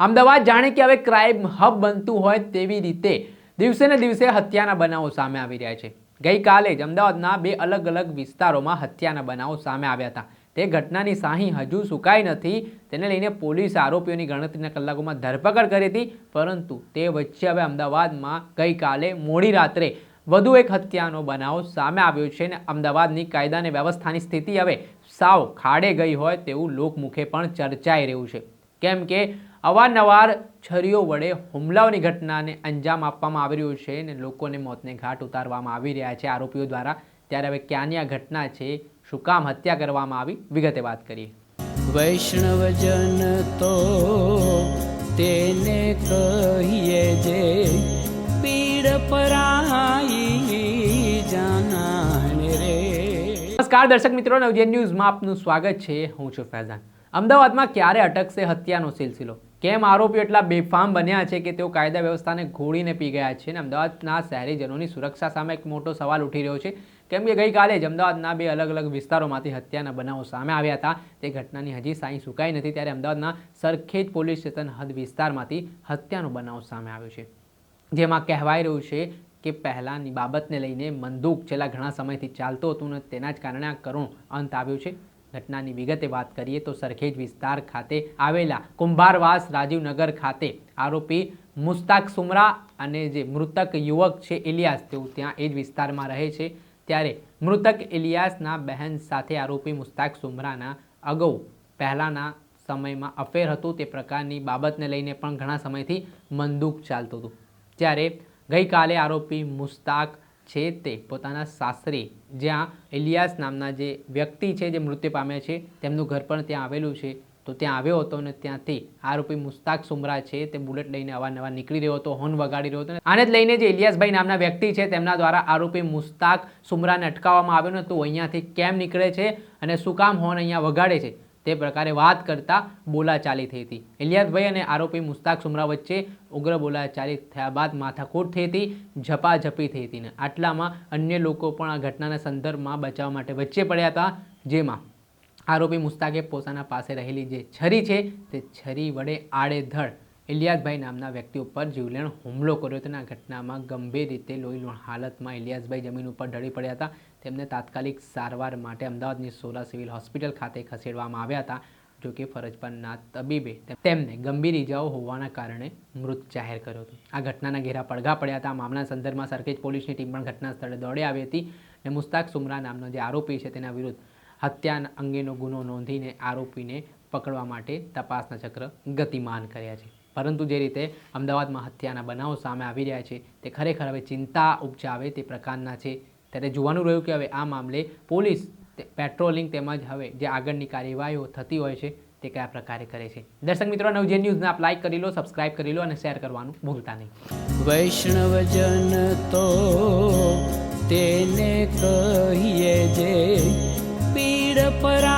અમદાવાદ જાણે કે હવે ક્રાઇમ હબ બનતું હોય તેવી રીતે દિવસે ને દિવસે હત્યાના બનાવો સામે આવી રહ્યા છે. ગઈકાલે જ અમદાવાદના બે અલગ અલગ વિસ્તારોમાં હત્યાના બનાવો સામે આવ્યા હતા. તે ઘટનાની સાહી હજુ સુકાઈ નથી. તેને લઈને પોલીસ આરોપીઓની ગણતરીના કલાકોમાં ધરપકડ કરી હતી, પરંતુ તે વચ્ચે હવે અમદાવાદમાં ગઈકાલે મોડી રાત્રે વધુ એક હત્યાનો બનાવ સામે આવ્યો છે અને અમદાવાદની કાયદા અને વ્યવસ્થાની સ્થિતિ હવે સાવ ખાડે ગઈ હોય તેવું લોકમુખે પણ ચર્ચાઈ રહ્યું છે. કેમ કે અવારનવાર છરીઓ વડે હુમલાઓની ઘટનાને અંજામ આપવામાં આવી રહ્યું છે અને લોકોને મોતને ઘાટ ઉતારવામાં આવી રહ્યા છે. આરોપીઓ દ્વારા ત્યારે હવે ક્યાંની આ ઘટના છે શું કામ હત્યા કરવામાં આવી વિગતે વાત કરીએ. વૈષ્ણવજન તો તેને કહીએ જે પીડ પરાઈ જાના રે. નમસ્કાર દર્શક મિત્રો નવજેન ન્યૂઝમાં આપનું સ્વાગત છે. હું છું ફૈઝાન. અમદાવાદમાં ક્યારે અટકશે હત્યાનો સિલસિલો? કેમ આરોપીઓ એટલા બેફામ બન્યા છે કે તેઓ કાયદા વ્યવસ્થાને ઘોડીને પી ગયા છે? અને અમદાવાદના શહેરીજનોની સુરક્ષા સામે એક મોટો સવાલ ઉઠી રહ્યો છે. કેમ કે ગઈકાલે જ અમદાવાદના બે અલગ અલગ વિસ્તારોમાંથી હત્યાના બનાવો સામે આવ્યા હતા. તે ઘટનાની હજી સાંઈ સુકાઈ નથી ત્યારે અમદાવાદના સરખેજ પોલીસ સ્ટેશન હદ વિસ્તારમાંથી હત્યાનો બનાવ સામે આવ્યો છે. જેમાં કહેવાય રહ્યું છે કે પહેલાંની બાબતને લઈને મંદૂક છેલ્લા ઘણા સમયથી ચાલતું હતું અને તેના જ કારણે આ કરુણ અંત આવ્યો છે. ઘટનાની વિગતે વાત કરીએ તો સરખેજ વિસ્તાર ખાતે આવેલા કુંભારવાસ રાજીવનગર ખાતે આરોપી મુસ્તાક સુમરા અને જે મૃતક યુવક છે ઇલિયાસ, તેઓ ત્યાં એ જ વિસ્તારમાં રહે છે. ત્યારે મૃતક ઇલિયાસના બહેન સાથે આરોપી મુસ્તાક સુમરાના અગાઉ પહેલાંના સમયમાં અફેર હતું. તે પ્રકારની બાબતને લઈને પણ ઘણા સમયથી મંદુક ચાલતું હતું. ત્યારે ગઈકાલે આરોપી મુસ્તાક છે તે પોતાના સાસરે, જ્યાં ઇલિયાસ નામના જે વ્યક્તિ છે, જે મૃત્યુ પામ્યા છે, તેમનું ઘર પણ ત્યાં આવેલું છે. તો ત્યાં આવ્યો હતો અને ત્યાંથી આરોપી મુસ્તાક સુમરા છે, તે બુલેટ લઈને અવારનવાર નીકળી રહ્યો હતો, હોર્ન વગાડી રહ્યો હતો આને જ લઈને જે ઇલિયાસભાઈ નામના વ્યક્તિ છે, તેમના દ્વારા આરોપી મુસ્તાક સુમરાને અટકાવવામાં આવ્યો ને તો અહીંયાથી કેમ નીકળે છે અને શું કામ હોર્ન અહીંયા વગાડે છે? તે પ્રકારે વાત કરતા બોલાચાલી થઈ હતી. ઇલિયાદભાઈ અને આરોપી મુસ્તાક સુમરા વચ્ચે ઉગ્ર બોલાચાલી થયા બાદ માથાકૂટ થઈ હતી, ઝપાઝપી થઈ હતી ને આટલામાં અન્ય લોકો પણ આ ઘટનાના સંદર્ભમાં બચાવવા માટે વચ્ચે પડ્યા હતા, જેમાં આરોપી મુસ્તાકે પોતાના પાસે રહેલી જે છરી છે તે છરી વડે આડેધડ ઇલિયાસભાઈ નામના વ્યક્તિ ઉપર જીવલેણ હુમલો કર્યો. હતો અને ઘટનામાં ગંભીર રીતે લોહીલુણ હાલતમાં ઇલિયાસભાઈ જમીન ઉપર ઢળી પડ્યા હતા. તેમને તાત્કાલિક સારવાર માટે અમદાવાદની સોલા સિવિલ હોસ્પિટલ ખાતે ખસેડવામાં આવ્યા હતા. જો કે ફરજ પરના તબીબે તેમને ગંભીર ઇજાઓ હોવાના કારણે મૃત જાહેર કર્યો હતો. આ ઘટનાના ઘેરા પડઘા પડ્યા હતા. મામલાના મામલા સંદર્ભમાં સરખેજ પોલીસની ટીમ પણ ઘટના સ્થળે દોડી આવી હતી અને મુસ્તાક સુમરા નામનો જે આરોપી છે તેના વિરુદ્ધ હત્યા અંગેનો ગુનો નોંધીને આરોપીને પકડવા માટે તપાસના ચક્ર ગતિમાન કર્યા છે. પરંતુ જે રીતે અમદાવાદમાં હત્યાના બનાવો સામે આવી રહ્યા છે, તે ખરેખર હવે ચિંતા ઉપજાવે તે પ્રકારના છે. ત્યારે જોવાનું રહ્યું કે હવે આ મામલે પોલીસ પેટ્રોલિંગ તેમજ હવે જે આગળની કાર્યવાહીઓ થતી હોય છે, તે કયા પ્રકારે કરે છે. દર્શક મિત્રો જે ન્યૂઝને આપ લાઈક કરી લો, સબસ્ક્રાઇબ કરી લો અને શેર કરવાનું ભૂલતા નહીં. વૈષ્ણવજન તો તેને કહીએ જે પીડ પરાઈ